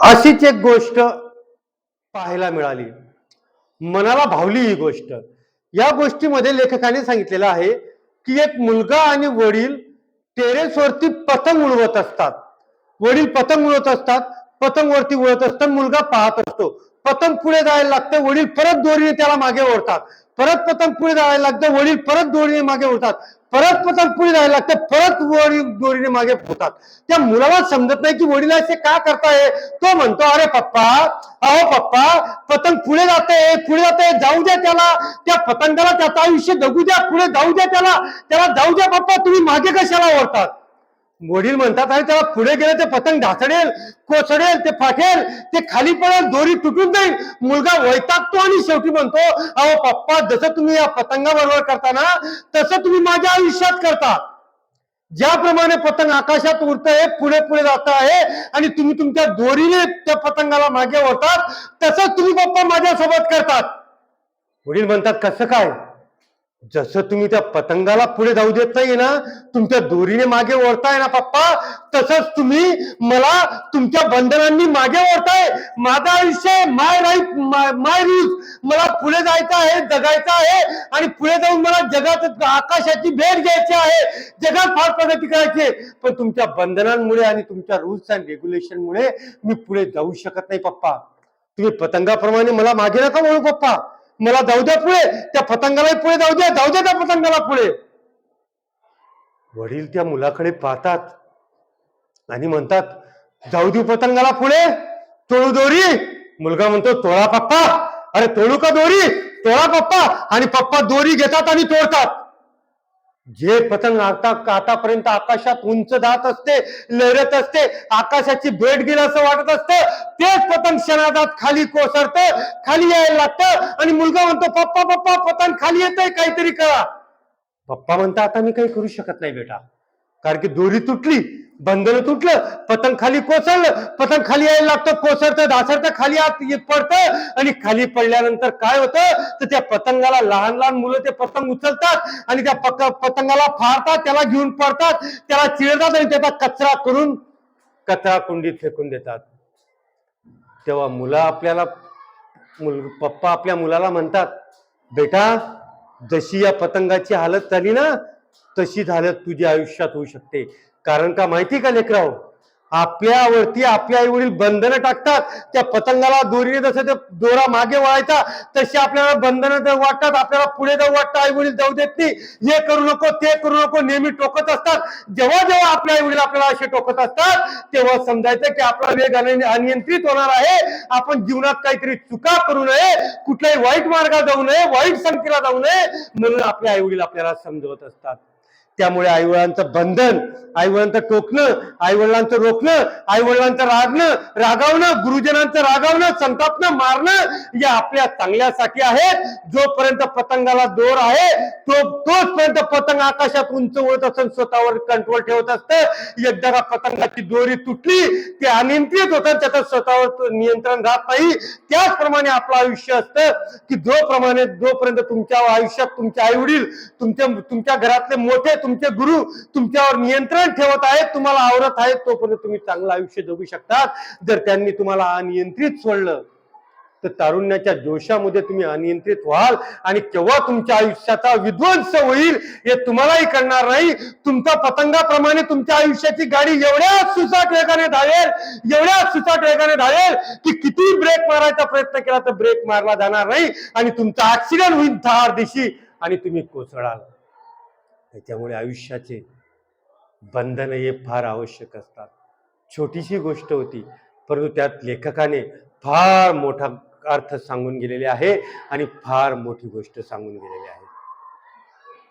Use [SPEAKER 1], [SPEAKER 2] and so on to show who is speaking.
[SPEAKER 1] अशीच एक गोष्ट पाहायला मिळाली. मनाला भावली ही गोष्ट. या गोष्टीमध्ये लेखकाने सांगितलेलं आहे की एक मुलगा आणि वडील टेरेसवरती पतंग उडवत असतात. वडील पतंग उडवत असतात पतंग वरती उडत असतात मुलगा पाहत असतो. पतंग पुढे जायला लागते वडील परत दोरीने त्याला मागे ओढतात. परत पतंग पुढे जायला लागतं वडील परत दोरीने मागे ओढतात. परत पतंग पुढे जायला लागते. परत वडील दोरीने मागे पोहतात. त्या मुलाला समजत नाही की वडील असे का करताय. तो म्हणतो अरे पप्पा अहो पप्पा पतंग पुढे जाते पुढे जाते जाऊ द्या त्याला. त्या पतंगाला त्याचं आयुष्य जगू द्या पुढे जाऊ द्या त्याला. त्याला जाऊ द्या पप्पा तुम्ही मागे कशाला ओढतात वडील म्हणतात अरे त्याला पुढे गेले ते पतंग ढासडेल कोसडेल ते फाटेल ते खाली पडेल दोरी तुटून जाईल. मुलगा वैतागतो आणि शेवटी म्हणतो अहो पप्पा जसं तुम्ही या पतंगाबरोबर करता ना तसं तुम्ही माझ्या आयुष्यात करता. ज्याप्रमाणे पतंग आकाशात उडतंय पुढे पुढे जात आहे आणि तुम्ही तुमच्या दोरीने त्या पतंगाला मागे ओढतात तसंच तुम्ही पप्पा माझ्यासोबत करतात. वडील म्हणतात कसं काय? जसं तुम्ही त्या पतंगाला पुढे जाऊ देत नाही ना तुमच्या दोरीने मागे ओढताय ना पप्पा तसंच तुम्ही मला तुमच्या बंधनांनी मागे ओढताय. माझं आयुष्य माय राईट माय रूल्स मला पुढे जायचं आहे जगायचं आहे आणि पुढे जाऊन मला जगात आकाशाची भेट घ्यायची आहे. जगात फार प्रगती करायची आहे. पण तुमच्या बंधनांमुळे आणि तुमच्या रूल्स अँड रेग्युलेशनमुळे मी पुढे जाऊ शकत नाही पप्पा. तुम्ही पतंगाप्रमाणे मला मागे नका म्हणू पप्पा. मला जाऊ द्या पुढे. त्या पतंगालाही पुढे जाऊ द्या. जाऊ द्या त्या पतंगाला पुढे. वडील त्या मुलाकडे पाहतात आणि म्हणतात जाऊ देऊ पतंगाला पुढे. तोळू दोरी. मुलगा म्हणतो तोळा पप्पा. अरे तोळू का दोरी? तोळा पप्पा. आणि पप्पा दोरी घेतात आणि तोडतात. जे पतंग आता आतापर्यंत आकाशात उंच जात असते लहरत असते आकाशाची भेट घेणं असं वाटत असतं तेच पतंग क्षणादात खाली कोसळतं खाली यायला लागतं आणि मुलगा म्हणतो पप्पा पप्पा पतंग खाली येतंय काहीतरी करा. पप्पा म्हणता आता मी काही करू शकत नाही बेटा. कारण की दोरी तुटली बंधन तुटलं पतंग खाली कोसळलं पतंग खाली यायला लागतं कोसळतं दासरतं खाली आत येत पडतं आणि खाली पडल्यानंतर काय होतं? तर त्या पतंगाला लहान लहान मुलं ते पतंग उचलतात आणि त्या पक पतंगाला फाडतात त्याला घेऊन पडतात त्याला चिरतात आणि त्याचा कचरा करून कचरा कुंडीत फेकून देतात. तेव्हा मुलं आपल्याला मुल पप्पा आपल्या मुलाला म्हणतात बेटा जशी या पतंगाची हालत झाली ना तशी हालत तुझ्या आयुष्यात होऊ शकते. कारण का माहिती का लेकराव आपल्यावरती आपले आई वडील बंधनं टाकतात त्या पतंगाला दोरीने जसं ते दोरा मागे वळायचा तशी आपल्याला बंधनं वाटतात आपल्याला पुढे जाऊ वाटतं आई वडील जाऊ देत नाही. हे करू नको ते करू नको नेहमी टोकत असतात. जेव्हा जेव्हा आपले आई वडील आपल्याला असे टोकत असतात तेव्हा समजायचं की आपला वेग अनियंत्रित होणार आहे. आपण जीवनात काहीतरी चुका करू नये कुठल्याही वाईट मार्गात जाऊ नये वाईट संख्येला जाऊ नये म्हणून आपले आई वडील आपल्याला समजवत असतात. त्यामुळे आईवडिलांचं बंधन आईवडिलांचं टोकणं आईवडिलांचं रोखणं आईवडिलांचं रागणं रागावणं गुरुजनांचं रागावणं संतापणं मारणं या आपल्या चांगल्यासाठी आहेत. जोपर्यंत पतंगाला दोर आहे तो तोचपर्यंत पतंग आकाशात उंच उडत असून स्वतःवर कंट्रोल ठेवत असतं. एकदा का पतंगाची दोरी तुटली ते अनियंत्रित होतं त्याचं स्वतःवर नियंत्रण राहत नाही. त्याचप्रमाणे आपलं आयुष्य असतं की जोप्रमाणे जोपर्यंत तुमच्या आयुष्यात तुमचे आई वडील तुमच्या तुमच्या घरातले मोठे तुमचे गुरु तुमच्यावर नियंत्रण ठेवत आहेत तुम्हाला आवरत आहेत तोपर्यंत तुम्ही चांगलं आयुष्य जगू शकतात. जर त्यांनी तुम्हाला अनियंत्रित सोडलं तर तारुण्याच्या जोशामध्ये तुम्ही अनियंत्रित व्हाल आणि केव्हा तुमच्या आयुष्याचा विध्वंस होईल हे तुम्हालाही करणार नाही. तुमच्या पतंगाप्रमाणे तुमच्या आयुष्याची गाडी एवढ्या सुसाट वेगाने धावेल एवढ्या सुसाट वेगाने धावेल की किती ब्रेक मारायचा प्रयत्न केला तर ब्रेक मारला जाणार नाही आणि तुमचा ऍक्सिडेंट होईल दहा दिशी आणि तुम्ही कोसळाल. त्याच्यामुळे आयुष्याचे बंधन हे फार आवश्यक असतात. छोटीशी गोष्ट होती परंतु त्यात लेखकाने फार मोठा अर्थ सांगून गेलेले आहे आणि फार मोठी गोष्ट सांगून गेलेली आहे.